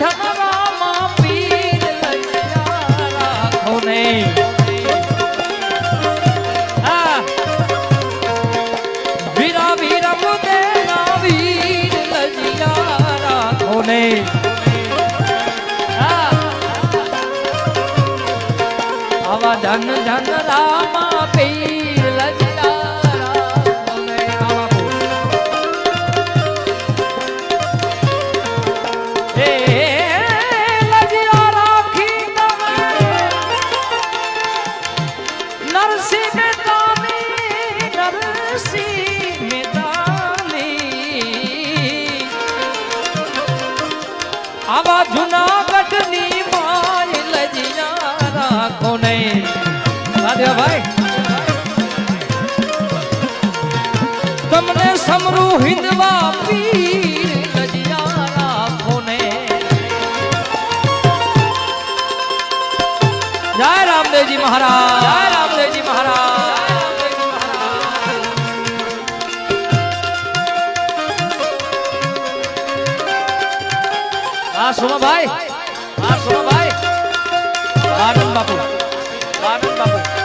ઠકરામાં પીર રાખો નહીં. વીરા વીરા પોતે ધન ધન રામા આવા જુનાગઢની માય લજિયા રાખો ને રાધે ભાઈ તમને સમરુ હિંદવા પીર લજિયા રાખો ને જય રામદેવજી મહારાજ. જય રામદેવજી મહારાજ. હા સોમાભાઈ હા સોમાભાઈ આનંદ બાપુ. આનંદ બાપુ.